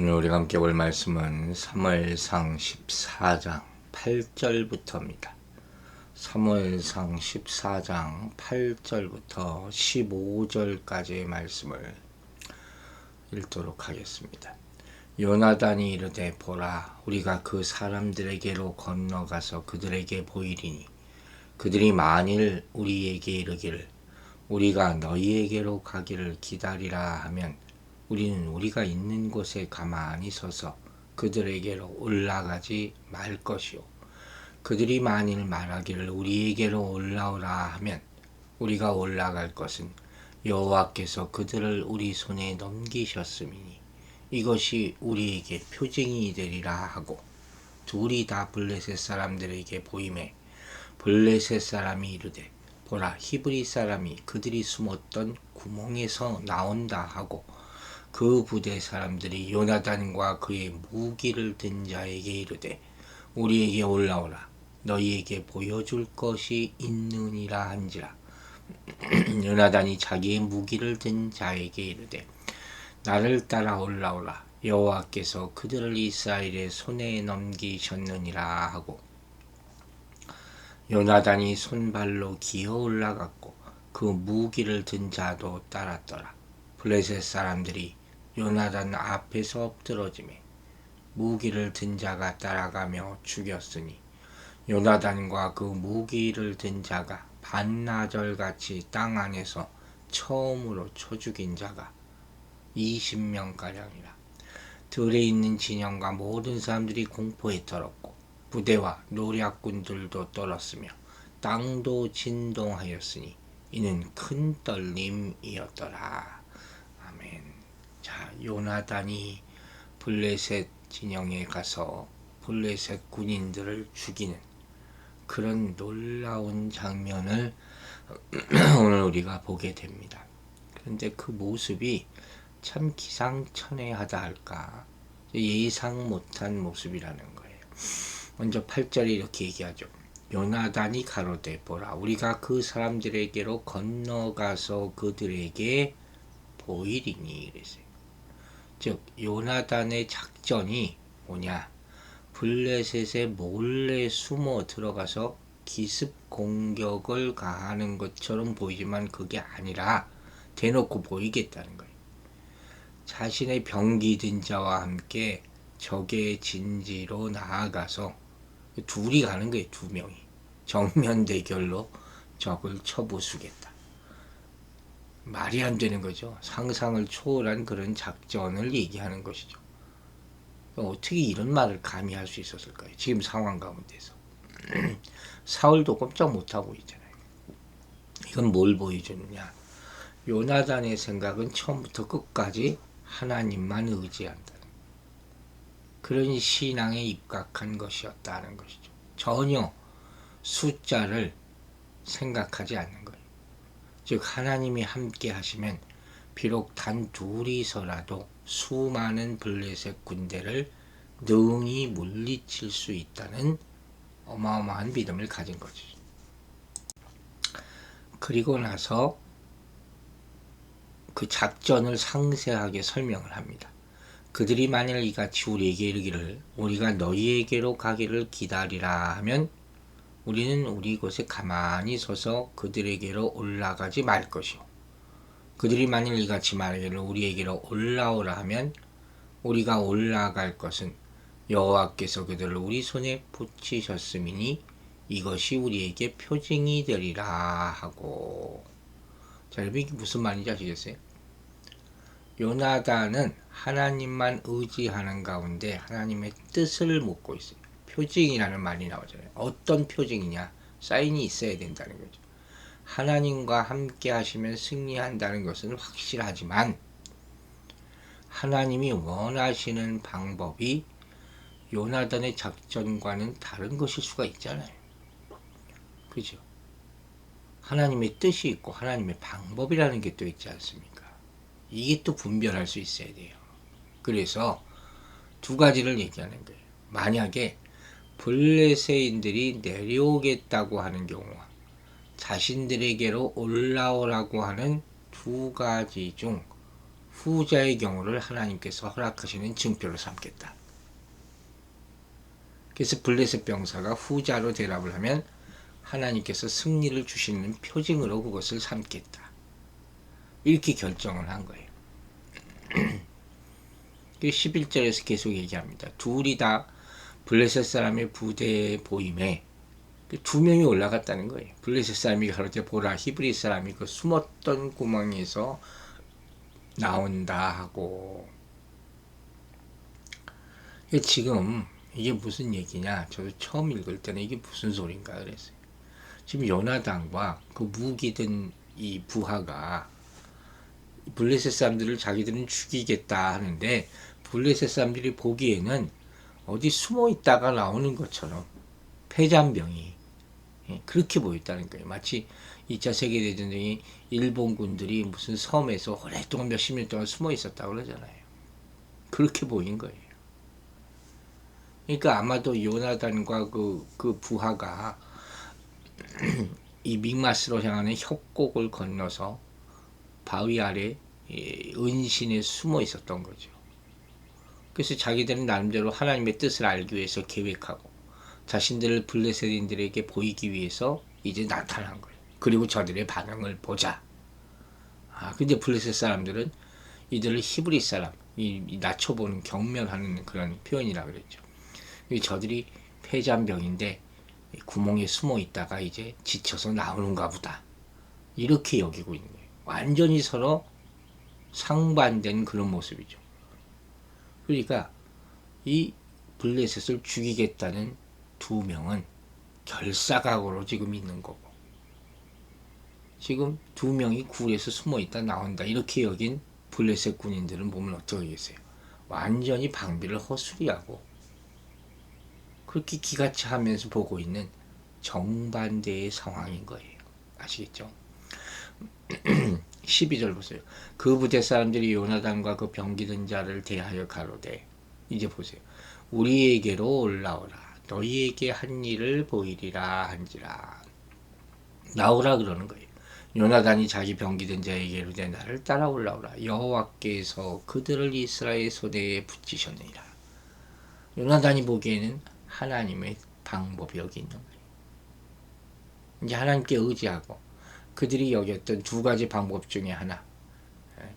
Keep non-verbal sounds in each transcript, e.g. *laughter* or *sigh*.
오늘 우리가 함께 볼 말씀은 3월상 14장 8절부터입니다. 3월상 14장 8절부터 15절까지의 말씀을 읽도록 하겠습니다. 요나단이 이르되 보라 우리가 그 사람들에게로 건너가서 그들에게 보이리니 그들이 만일 우리에게 이르기를 우리가 너희에게로 가기를 기다리라 하면 우리는 우리가 있는 곳에 가만히 서서 그들에게로 올라가지 말 것이요. 그들이 만일 말하기를 우리에게로 올라오라 하면 우리가 올라갈 것은 여호와께서 그들을 우리 손에 넘기셨음이니 이것이 우리에게 표징이 되리라 하고 둘이 다 블레셋 사람들에게 보임에 블레셋 사람이 이르되 보라 히브리 사람이 그들이 숨었던 구멍에서 나온다 하고 그 부대 사람들이 요나단과 그의 무기를 든 자에게 이르되 우리에게 올라오라. 너희에게 보여줄 것이 있느니라 한지라. *clears throat* 요나단이 자기의 무기를 든 자에게 이르되 나를 따라 올라오라. 여호와께서 그들을 이스라엘의 손에 넘기셨느니라 하고. 요나단이 손발로 기어 올라갔고 그 무기를 든 자도 따랐더라. 블레셋 사람들이 요나단 앞에서 엎드러짐에 무기를 든 자가 따라가며 죽였으니 요나단과 그 무기를 든 자가 반나절같이 땅 안에서 처음으로 쳐 죽인 자가 20명가량이라 들에 있는 진영과 모든 사람들이 공포에 떨었고 부대와 노략군들도 떨었으며 땅도 진동하였으니 이는 큰 떨림이었더라. 자, 요나단이 블레셋 진영에 가서 블레셋 군인들을 죽이는 그런 놀라운 장면을 *clears throat* 오늘 우리가 보게 됩니다. 그런데 그 모습이 참 기상천외하다 할까 예상 못한 모습이라는 거예요. 먼저 8절에 이렇게 얘기하죠. 요나단이 가로되 보라 우리가 그 사람들에게로 건너가서 그들에게 보이리니 그랬어요. 즉 요나단의 작전이 뭐냐 블레셋에 몰래 숨어 들어가서 기습 공격을 가하는 것처럼 보이지만 그게 아니라 대놓고 보이겠다는 거예요. 자신의 병기든 자와 함께 적의 진지로 나아가서 둘이 가는 거예요. 두 명이 정면 대결로 적을 쳐부수겠다. 말이 안 되는 거죠. 상상을 초월한 그런 작전을 얘기하는 것이죠. 어떻게 이런 말을 감히 할 수 있었을까요? 지금 상황 가운데서. *clears throat* 사울도 꼼짝 못하고 있잖아요. 이건 뭘 보여주느냐. 요나단의 생각은 처음부터 끝까지 하나님만 의지한다는 그런 신앙에 입각한 것이었다는 것이죠. 전혀 숫자를 생각하지 않는 거예요. 즉 하나님이 함께 하시면 비록 단 둘이서라도 수많은 블레셋 군대를 능히 물리칠 수 있다는 어마어마한 믿음을 가진 거죠. 그리고 나서 그 작전을 상세하게 설명을 합니다. 그들이 만일 이같이 우리에게 이르기를 우리가 너희에게로 가기를 기다리라 하면 우리는 우리 곳에 가만히 서서 그들에게로 올라가지 말 것이요. 그들이 만일 이같이 말하기를 우리에게로 올라오라 하면 우리가 올라갈 것은 여호와께서 그들을 우리 손에 붙이셨음이니 이것이 우리에게 표징이 되리라 하고 자 여러분 이게 무슨 말인지 아시겠어요? 요나단은 하나님만 의지하는 가운데 하나님의 뜻을 묻고 있어요. 표징이라는 말이 나오잖아요. 어떤 표징이냐? 사인이 있어야 된다는 거죠. 하나님과 함께 하시면 승리한다는 것은 확실하지만 하나님이 원하시는 방법이 요나단의 작전과는 다른 것일 수가 있잖아요. 그죠? 하나님의 뜻이 있고 하나님의 방법이라는 게 또 있지 않습니까? 이게 또 분별할 수 있어야 돼요. 그래서 두 가지를 얘기하는 거예요. 만약에 블레세인들이 내려오겠다고 하는 경우와 자신들에게로 올라오라고 하는 두 가지 중 후자의 경우를 하나님께서 허락하시는 증표로 삼겠다. 그래서 블레셋 병사가 후자로 대답을 하면 하나님께서 승리를 주시는 표징으로 그것을 삼겠다. 이렇게 결정을 한 거예요. *clears throat* 11절에서 계속 얘기합니다. 둘이 다 블레셋 사람의 부대에 보임에 그두 명이 올라갔다는 거예요. 블레셋 사람이 가로되 보라 히브리 사람이 그 숨었던 구멍에서 나온다 하고 지금 이게 무슨 얘기냐 저도 처음 읽을 때는 이게 무슨 소린가 그랬어요. 지금 요나단과 그 무기든 이 부하가 블레셋 사람들을 자기들은 죽이겠다 하는데 블레셋 사람들이 보기에는 어디 숨어 있다가 나오는 것처럼 폐잔병이 예, 그렇게 보였다는 거예요. 마치 2차 세계대전에 일본군들이 무슨 섬에서 오랫동안 몇십 년 동안 숨어 있었다고 그러잖아요. 그렇게 보인 거예요. 그러니까 아마도 요나단과 그, 그 부하가 *clears throat* 이 믹마스로 향하는 협곡을 건너서 바위 아래 예, 은신에 숨어 있었던 거죠. 그래서 자기들은 나름대로 하나님의 뜻을 알기 위해서 계획하고 자신들을 블레셋인들에게 보이기 위해서 이제 나타난 거예요. 그리고 저들의 반응을 보자. 아, 근데 블레셋 사람들은 이들을 히브리 사람, 이, 이 낮춰보는 경멸하는 그런 표현이라 그랬죠. 이 저들이 폐잔병인데 구멍에 숨어 있다가 이제 지쳐서 나오는가 보다. 이렇게 여기고 있는 거예요. 완전히 서로 상반된 그런 모습이죠. 그러니까 이 블레셋을 죽이겠다는 두 명은 결사각오로 지금 있는 거고 지금 두 명이 굴에서 숨어 있다 나온다 이렇게 여긴 블레셋 군인들은 보면 어떠겠어요? 완전히 방비를 허술이하고 그렇게 기같이 하면서 보고 있는 정반대의 상황인 거예요. 아시겠죠? *clears throat* 12절 보세요. 그 부대 사람들이 요나단과 그 병기든 자를 대하여 가로되 이제 보세요. 우리에게로 올라오라. 너희에게 한 일을 보이리라 한지라. 나오라 그러는 거예요. 요나단이 자기 병기든 자에게로 내 나를 따라 올라오라. 여호와께서 그들을 이스라엘 손에 붙이셨느니라. 요나단이 보기에는 하나님의 방법이 여기 있는 거예요. 이제 하나님께 의지하고 그들이 여겼던 두 가지 방법 중에 하나. 예.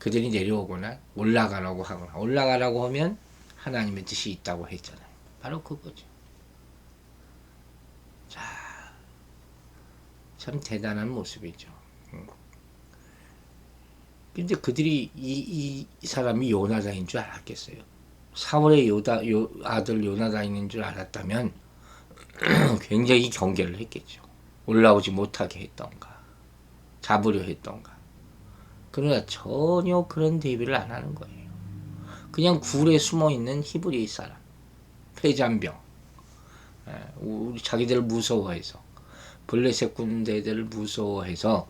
그들이 내려오거나 올라가라고 하거나 올라가라고 하면 하나님의 뜻이 있다고 했잖아요. 바로 그거죠. 자, 참 대단한 모습이죠. 음. 근데 그들이 이, 이 사람이 요나단인 줄 알았겠어요. 사월의 요다, 요, 아들 요나단인 줄 알았다면 *clears throat* 굉장히 경계를 했겠죠. 올라오지 못하게 했던가, 잡으려 했던가. 그러나 전혀 그런 대비를 안 하는 거예요. 그냥 굴에 숨어 있는 히브리 사람, 폐잔병, 예, 우리 자기들을 무서워해서 블레셋 군대들을 무서워해서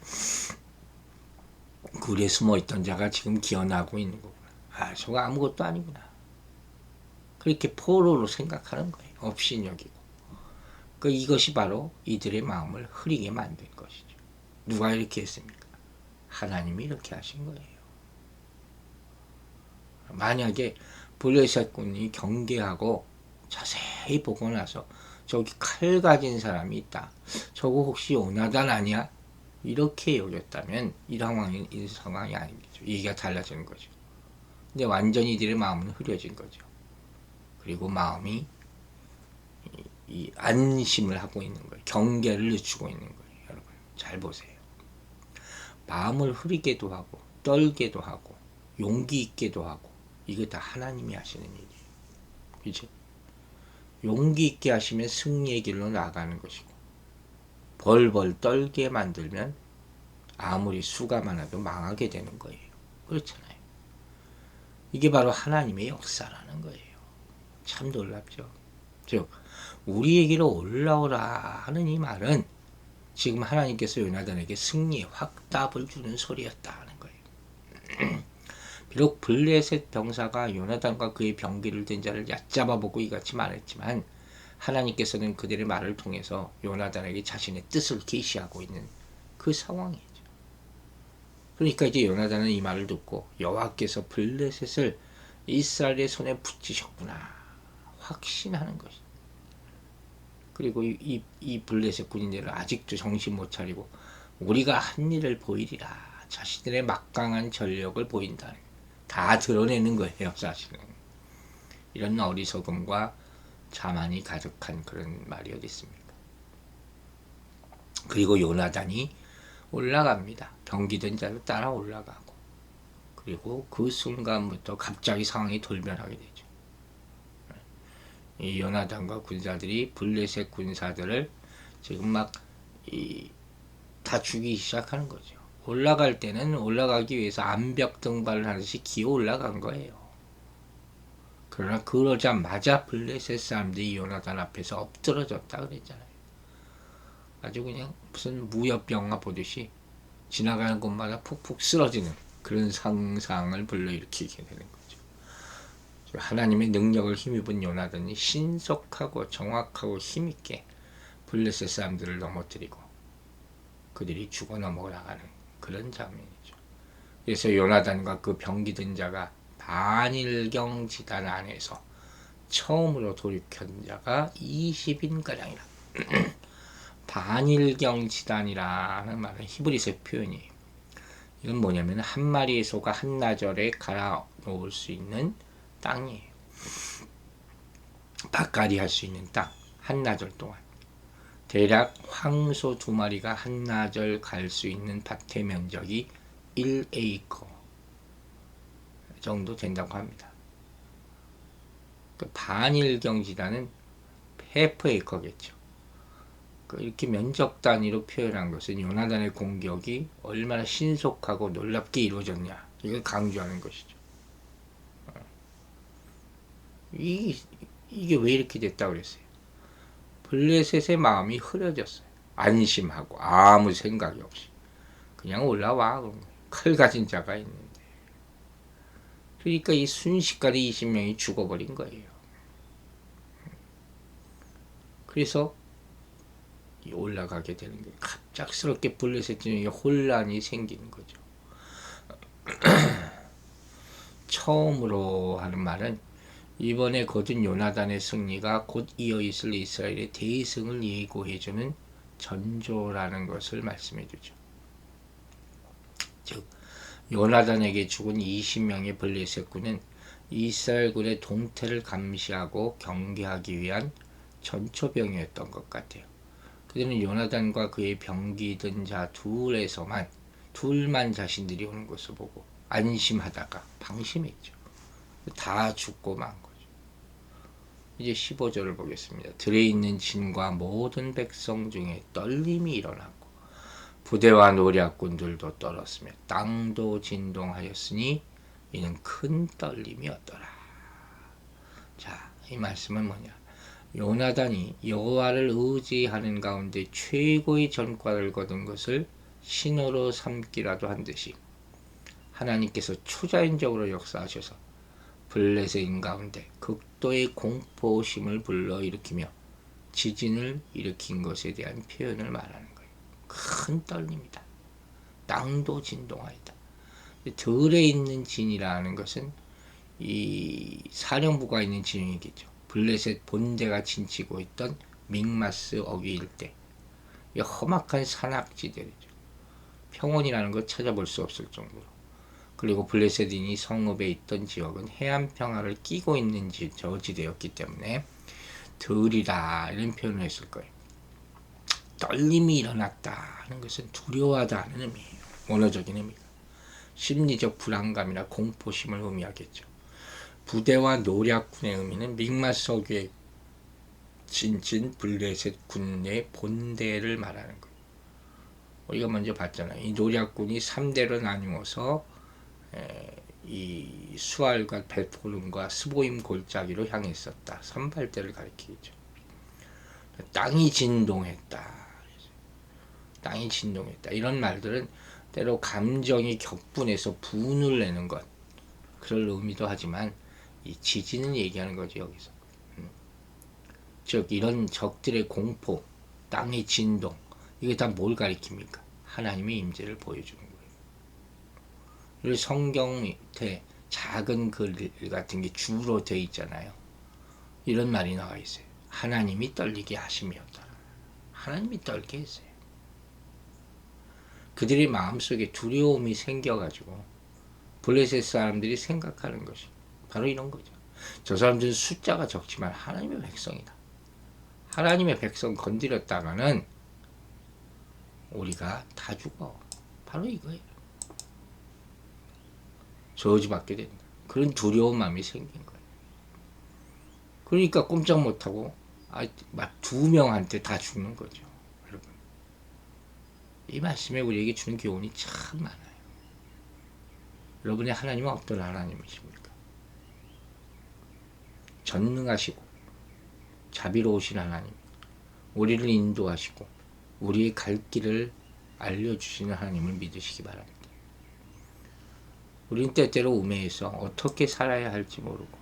굴에 숨어 있던 자가 지금 기어나고 있는 거구나. 아, 저거 아무것도 아니구나. 그렇게 포로로 생각하는 거예요. 업신여기고. 그 이것이 바로 이들의 마음을 흐리게 만든 것이죠. 누가 이렇게 했습니까? 하나님이 이렇게 하신 거예요. 만약에 블레셋군이 경계하고 자세히 보고 나서 저기 칼 가진 사람이 있다. 저거 혹시 오나단 아니야? 이렇게 여겼다면 이 상황이, 이 상황이 아니겠죠. 얘기가 달라지는 거죠. 근데 완전히 이들의 마음은 흐려진 거죠. 그리고 마음이 이, 이 안심을 하고 있는 거예요. 경계를 늦추고 있는 거예요. 여러분 잘 보세요. 마음을 흐리게도 하고 떨게도 하고 용기 있게도 하고 이거 다 하나님이 하시는 일이에요. 그죠? 용기 있게 하시면 승리의 길로 나가는 것이고 벌벌 떨게 만들면 아무리 수가 많아도 망하게 되는 거예요. 그렇잖아요. 이게 바로 하나님의 역사라는 거예요. 참 놀랍죠. 즉 우리에게로 올라오라 하는 이 말은 지금 하나님께서 요나단에게 승리의 확답을 주는 소리였다 하는 거예요. *clears throat* 비록 블레셋 병사가 요나단과 그의 병기를 든 자를 얕잡아 보고 이같이 말했지만 하나님께서는 그들의 말을 통해서 요나단에게 자신의 뜻을 계시하고 있는 그 상황이죠. 그러니까 이제 요나단은 이 말을 듣고 여호와께서 블레셋을 이스라엘의 손에 붙이셨구나 확신하는 것이. 그리고 이, 이, 이 블레셋 군인들은 아직도 정신 못 차리고 우리가 한 일을 보이리라. 자신들의 막강한 전력을 보인다는 다 드러내는 거예요 사실은. 이런 어리석음과 자만이 가득한 그런 말이 어디 있습니까? 그리고 요나단이 올라갑니다. 경기된 자를 따라 올라가고 그리고 그 순간부터 갑자기 상황이 돌변하게 되죠 이 요나단과 군사들이 블레셋 군사들을 지금 막 이 다 죽이기 시작하는 거죠. 올라갈 때는 올라가기 위해서 암벽 등반을 하듯이 기어 올라간 거예요. 그러나 그러자마자 블레셋 사람들이 요나단 앞에서 엎드러졌다 그랬잖아요. 아주 그냥 무슨 무협 영화 보듯이 지나가는 곳마다 푹푹 쓰러지는 그런 상상을 불러일으키게 되는 거죠. 하나님의 능력을 힘입은 요나단이 신속하고 정확하고 힘있게 블레셋 사람들을 넘어뜨리고 그들이 죽어 넘어가는 그런 장면이죠. 그래서 요나단과 그 병기든 자가 반일경 지단 안에서 처음으로 돌이킨 자가 20인가량이라. *clears throat* 반일경 지단이라는 말은 히브리서 표현이에요. 이건 뭐냐면 한 마리의 소가 한나절에 갈아 놓을 수 있는 땅이에요. 밭갈이 할 수 있는 땅. 한나절 동안. 대략 황소 두 마리가 한나절 갈 수 있는 밭의 면적이 1에이커 정도 된다고 합니다. 그 반일경 지단은 페프에이커겠죠. 그 이렇게 면적 단위로 표현한 것은 요나단의 공격이 얼마나 신속하고 놀랍게 이루어졌냐 이걸 강조하는 것이죠. 어. 이, 이게 왜 이렇게 됐다 그랬어요? 블레셋의 마음이 흐려졌어요. 안심하고 아무 생각이 없이 그냥 올라와 칼 가진 자가 있는데 그러니까 이 순식간에 20명이 죽어버린 거예요. 그래서 올라가게 되는 거예요. 갑작스럽게 블레셋 중에 혼란이 생기는 거죠. *clears throat* 처음으로 하는 말은 이번에 거둔 요나단의 승리가 곧 이어 있을 이스라엘의 대승을 예고해주는 전조라는 것을 말씀해 주죠. 즉, 요나단에게 죽은 20명의 블레셋 군은 이스라엘군의 동태를 감시하고 경계하기 위한 전초병이었던 것 같아요. 그들은 요나단과 그의 병기든 자 둘에서만 둘만 자신들이 오는 것을 보고 안심하다가 방심했죠. 다 죽고 만 거죠. 이제 15절을 보겠습니다. 들에 있는 진과 모든 백성 중에 떨림이 일어났고 부대와 노략군들도 떨었으며 땅도 진동하였으니 이는 큰 떨림이었더라. 자, 이 말씀은 뭐냐? 요나단이 여호와를 의지하는 가운데 최고의 전과를 거둔 것을 신호로 삼기라도 한 듯이 하나님께서 초자연적으로 역사하셔서 블레셋인 가운데 극 도의 공포심을 불러일으키며 지진을 일으킨 것에 대한 표현을 말하는 거예요. 큰 떨림이다. 땅도 진동하였다. 들에 있는 진이라는 것은 이 사령부가 있는 진영이겠죠. 블레셋 본대가 진치고 있던 믹마스 어귀 일대. 험악한 산악지대죠. 평원이라는 것 찾아볼 수 없을 정도로. 그리고 블레셋인이 성읍에 있던 지역은 해안 평화를 끼고 있는 지, 저지대였기 때문에 들이다 이런 표현을 했을 거예요. 떨림이 일어났다 하는 것은 두려워하다는 의미예요. 원어적인 의미가. 심리적 불안감이나 공포심을 의미하겠죠. 부대와 노략군의 의미는 믹마서교의 진진 블레셋 군의 본대를 말하는 거예요. 우리가 먼저 봤잖아요. 이 노략군이 3대로 나누어서 이 수알과 베토름과 스보임 골짜기로 향했었다. 선발대를 가리키죠. 땅이 진동했다. 땅이 진동했다. 이런 말들은 때로 감정이 격분해서 분을 내는 것 그럴 의미도 하지만 이 지진을 얘기하는 거죠 여기서. 음. 즉 이런 적들의 공포, 땅의 진동 이게 다 뭘 가리킵니까? 하나님의 임재를 보여주는 거예요. 우리 성경 밑에 작은 글 같은 게 주로 돼 있잖아요. 이런 말이 나와 있어요. 하나님이 떨리게 하심이었다. 하나님이 떨게 했어요. 그들의 마음속에 두려움이 생겨가지고 블레셋 사람들이 생각하는 것이 바로 이런 거죠. 저 사람들은 숫자가 적지만 하나님의 백성이다. 하나님의 백성 건드렸다가는 우리가 다 죽어. 바로 이거예요. 저주받게 된다. 그런 두려운 마음이 생긴 거예요. 그러니까 꼼짝 못하고 아, 막두 명한테 다 죽는 거죠. 여러분. 이 말씀에 우리에게 주는 교훈이 참 많아요. 여러분의 하나님은 어떤 하나님이십니까? 전능하시고 자비로우신 하나님, 우리를 인도하시고 우리의 갈 길을 알려주시는 하나님을 믿으시기 바랍니다. 우리는 때때로 우매해서 어떻게 살아야 할지 모르고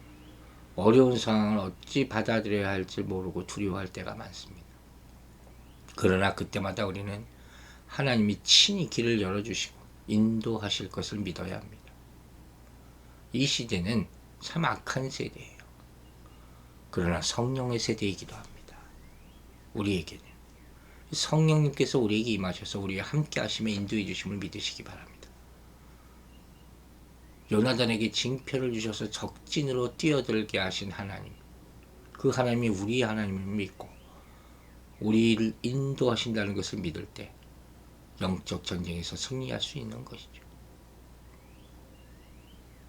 어려운 상황을 어찌 받아들여야 할지 모르고 두려워할 때가 많습니다. 그러나 그때마다 우리는 하나님이 친히 길을 열어주시고 인도하실 것을 믿어야 합니다. 이 시대는 참 악한 세대예요. 그러나 성령의 세대이기도 합니다. 우리에게는. 성령님께서 우리에게 임하셔서 우리와 함께 하시며 인도해 주심을 믿으시기 바랍니다. 요나단에게 징표를 주셔서 적진으로 뛰어들게 하신 하나님. 그 하나님이 우리 하나님을 믿고 우리를 인도하신다는 것을 믿을 때 영적 전쟁에서 승리할 수 있는 것이죠.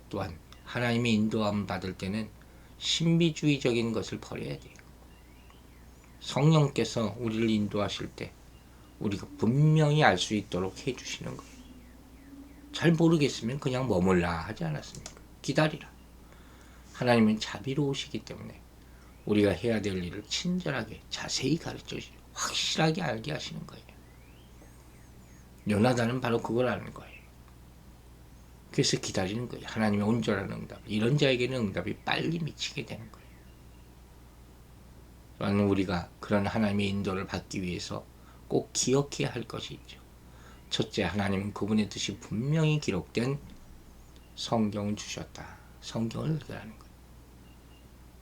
또한 하나님의 인도함 받을 때는 신비주의적인 것을 버려야 돼요. 성령께서 우리를 인도하실 때 우리가 분명히 알 수 있도록 해주시는 거예요. 잘 모르겠으면 그냥 머물라 하지 않았습니까? 기다리라. 하나님은 자비로우시기 때문에 우리가 해야 될 일을 친절하게 자세히 가르쳐 주시고 확실하게 알게 하시는 거예요. 요나단은 바로 그걸 아는 거예요. 그래서 기다리는 거예요. 하나님의 온전한 응답. 이런 자에게는 응답이 빨리 미치게 되는 거예요. 또한 우리가 그런 하나님의 인도를 받기 위해서 꼭 기억해야 할 것이 있죠. 첫째, 하나님은 그분의 뜻이 분명히 기록된 성경을 주셨다. 성경을 읽으라는 거예요.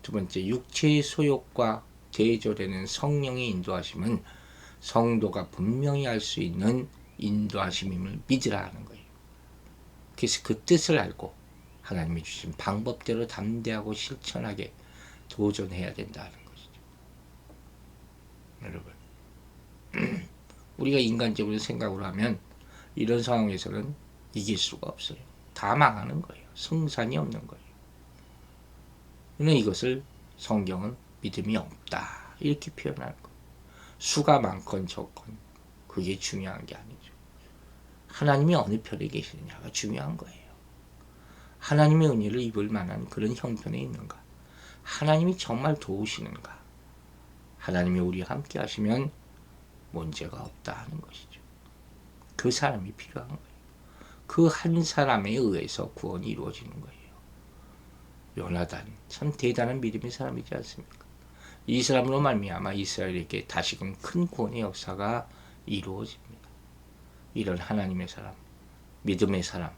두 번째, 육체의 소욕과 대조되는 성령의 인도하심은 성도가 분명히 알 수 있는 인도하심임을 믿으라 하는 거예요. 그래서 그 뜻을 알고 하나님이 주신 방법대로 담대하고 실천하게 도전해야 된다는 것이죠. 여러분, 우리가 인간적으로 생각을 하면 이런 상황에서는 이길 수가 없어요. 다 망하는 거예요. 승산이 없는 거예요. 그러나 이것을 성경은 믿음이 없다. 이렇게 표현하는 거예요. 수가 많건 적건 그게 중요한 게 아니죠. 하나님이 어느 편에 계시느냐가 중요한 거예요. 하나님의 은혜를 입을 만한 그런 형편에 있는가? 하나님이 정말 도우시는가? 하나님이 우리와 함께 하시면 문제가 없다 하는 것이죠. 그 사람이 필요한 거예요. 그 한 사람에 의해서 구원이 이루어지는 거예요. 요나단 참 대단한 믿음의 사람이지 않습니까? 이 사람으로 말미암아 이스라엘에게 다시금 큰 구원의 역사가 이루어집니다. 이런 하나님의 사람, 믿음의 사람,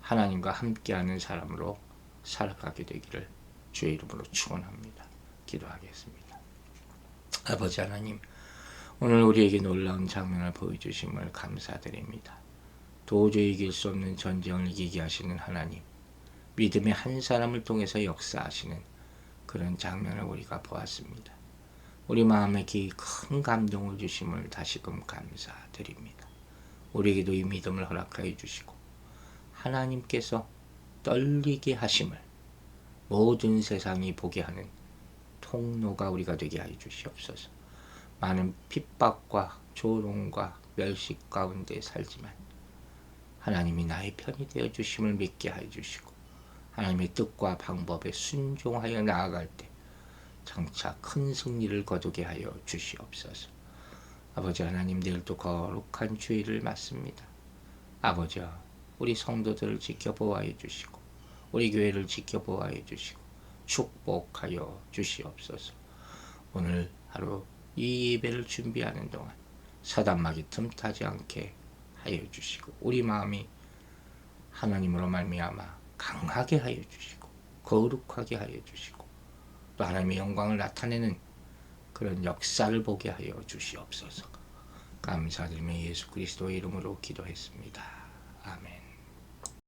하나님과 함께하는 사람으로 살아가게 되기를 주의 이름으로 축원합니다. 기도하겠습니다. 아버지 하나님, 오늘 우리에게 놀라운 장면을 보여주심을 감사드립니다. 도저히 이길 수 없는 전쟁을 이기게 하시는 하나님, 믿음의 한 사람을 통해서 역사하시는 그런 장면을 우리가 보았습니다. 우리 마음에 큰 감동을 주심을 다시금 감사드립니다. 우리에게도 이 믿음을 허락하여 주시고 하나님께서 떨리게 하심을 모든 세상이 보게 하는 통로가 우리가 되게 하여 주시옵소서. 많은 핍박과 조롱과 멸식 가운데 살지만 하나님이 나의 편이 되어 주심을 믿게 하여 주시고 하나님의 뜻과 방법에 순종하여 나아갈 때 장차 큰 승리를 거두게 하여 주시옵소서. 아버지 하나님 내일도 거룩한 주의를 맞습니다. 아버지 우리 성도들을 지켜보아해 주시고 우리 교회를 지켜보아해 주시고 축복하여 주시옵소서. 오늘 하루 이 예배를 준비하는 동안 사단막이 틈타지 않게 하여 주시고 우리 마음이 하나님으로 말미암아 강하게 하여 주시고 거룩하게 하여 주시고 또 하나님의 영광을 나타내는 그런 역사를 보게 하여 주시옵소서. 감사드리며 예수 그리스도의 이름으로 기도했습니다. 아멘.